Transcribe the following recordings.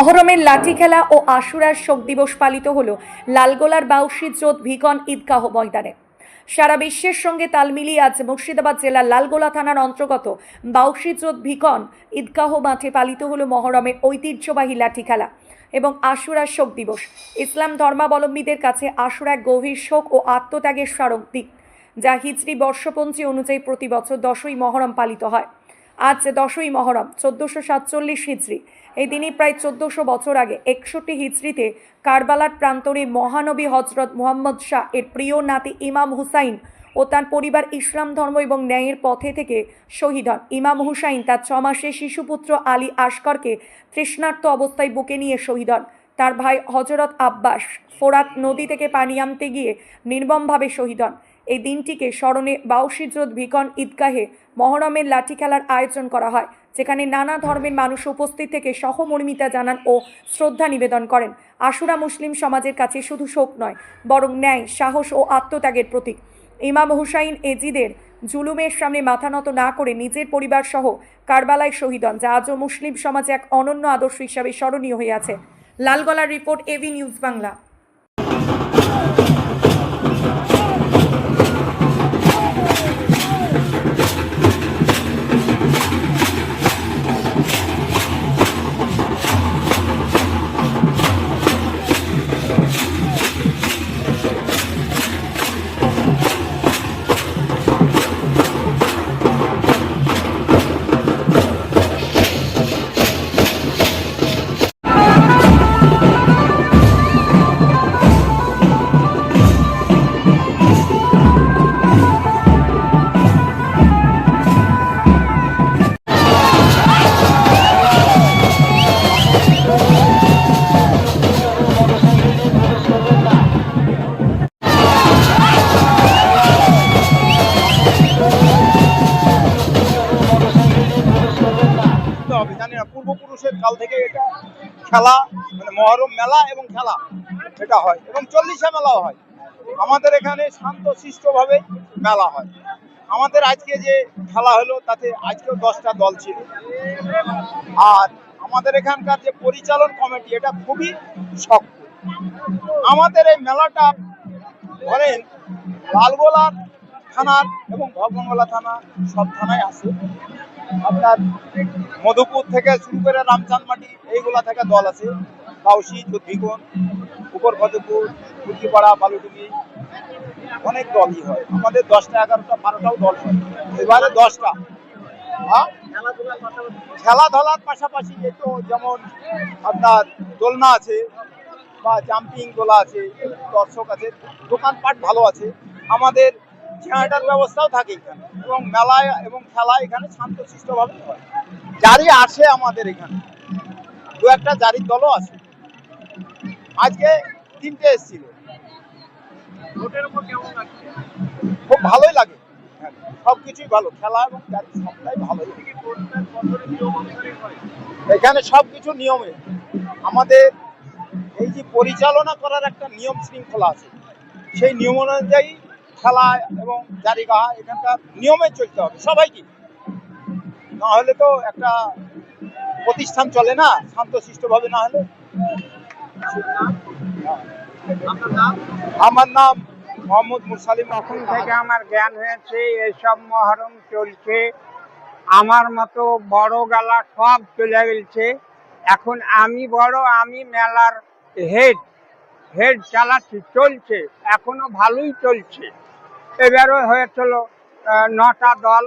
মহরমের লাঠি খেলা ও আশুরার শোক দিবস পালিত হল লালগোলার বাউসি জোত ভিকন ঈদগাহ ময়দানে। সারা বিশ্বের সঙ্গে তাল মিলিয়ে আজ মুর্শিদাবাদ জেলার লালগোলা থানার অন্তর্গত বাউসি জোত ভিকন ঈদগাহ মাঠে পালিত হল মহরমের ঐতিহ্যবাহী লাঠি খেলা এবং আশুরার শোক দিবস। ইসলাম ধর্মাবলম্বীদের কাছে আশুরা গভীর শোক ও আত্মত্যাগের স্মারক দিক যা হিজড়ি বর্ষপঞ্চী অনুযায়ী প্রতি বছর দশই মহরম পালিত হয়। আজ দশই মহরম, চোদ্দোশো সাতচল্লিশ হিজড়ি। এই দিনই প্রায় চোদ্দোশো বছর আগে একষট্টি হিজড়িতে কারবালার প্রান্তরে মহানবী হজরত মুহাম্মদ শাহ এর প্রিয় নাতি ইমাম হুসাইন ও তার পরিবার ইসলাম ধর্ম এবং ন্যায়ের পথে থেকে শহীদ হন। ইমাম হুসাইন তার ছমাসে শিশুপুত্র আলী আসকরকে তৃষ্ণার্ত অবস্থায় বুকে নিয়ে শহীদ হন। তার ভাই হজরত আব্বাস ফোরাত নদী থেকে পানি আনতে গিয়ে নির্মমভাবে শহীদ হন। এই দিনটিকে স্মরণে বাউসিজরত ভিকন ঈদগাহে মহরমের লাঠি খেলার আয়োজন করা হয়, যেখানে নানা ধর্মের মানুষ উপস্থিত থেকে সহমর্মিতা জানান ও শ্রদ্ধা নিবেদন করেন। আশুরা মুসলিম সমাজের কাছে শুধু শোক নয়, বরং ন্যায়, সাহস ও আত্মত্যাগের প্রতীক। ইমাম হুসাইন এজিদের জুলুমের সামনে মাথা নত না করে নিজের পরিবার সহ কারবালায় শহীদ হন, যা আজও মুসলিম সমাজে এক অনন্য আদর্শ হিসাবে স্মরণীয় হয়ে আছে। লালগলার report AV news Bangla. কাল থেকে এটা খেলা মানে মহরম মেলা এবং খেলা এটা হয় এবং চল্লিশা মেলাও হয়। আমাদের এখানে শান্ত ভাবে মেলা হয়। আমাদের আজকে যে খেলা হলো, তাতে আজকেও দশটা দল ছিল। আর আমাদের এখানকার যে পরিচালন কমিটি, এটা খুবই শক্ত। আমাদের এই মেলাটা ধরেন, লালগোলার থানার এবং ভগবানগোলা থানা সব থানায় আছে। আপনার মধুপুর থেকে শুরু করে রামচাঁদমাটি এইগুলা থেকে দল আছে। কাউসি চুদ্ভিগুন উপর মধুপুর কুর্তিপাড়া বালুডুঙ্গি অনেক দলই হয়। আমাদের দশটা, এগারোটা, বারোটাও দল হয়। এবারে দশটা। হ্যাঁ? খেলাধুলার পাশাপাশি একটু যেমন আপনার দোলনা আছে বা জাম্পিং দোলা আছে, দর্শক আছে, দোকানপাট ভালো আছে, আমাদের চেহারাটার ব্যবস্থাও থাকে এখানে এবং মেলায় এবং খেলা এখানে শান্তশিষ্টভাবে হয়। জারি আসে আমাদের এখানে। দু একটা জারির দলও আছে। আজকে তিনটে এসেছিল। খুব ভালোই লাগে। সব কিছুই ভালো। খেলা এবং জারি সবটাই লাগে। এখানে সব কিছু নিয়মে। আমাদের এই যে পরিচালনা করার একটা নিয়ম শৃঙ্খলা আছে। সেই নিয়ম অনুযায়ী খেলা এবং জারিগাহ এখানকার নিয়মে চলতে হবে সবাইকে। না হলে তো একটা প্রতিষ্ঠান চলে না শান্তশিষ্টভাবে না হলে। আমার নাম মোহাম্মদ মুরসালিম তখন থেকে আমার জ্ঞান হয়েছে এসব মহরম চলছে। আমার মতো বড় গালা সব চলে গেছে। এখন আমি বড় আমি মেলার হেড হেড চালাচ্ছি চলছে এখনও ভালোই চলছে। এবারও হয়েছিল নটা দল।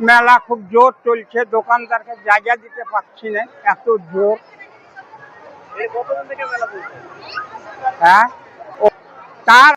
মেলা খুব জোর চলছে দোকানদারকে জায়গা দিতে পারছি না এত জোর। হ্যাঁ? তার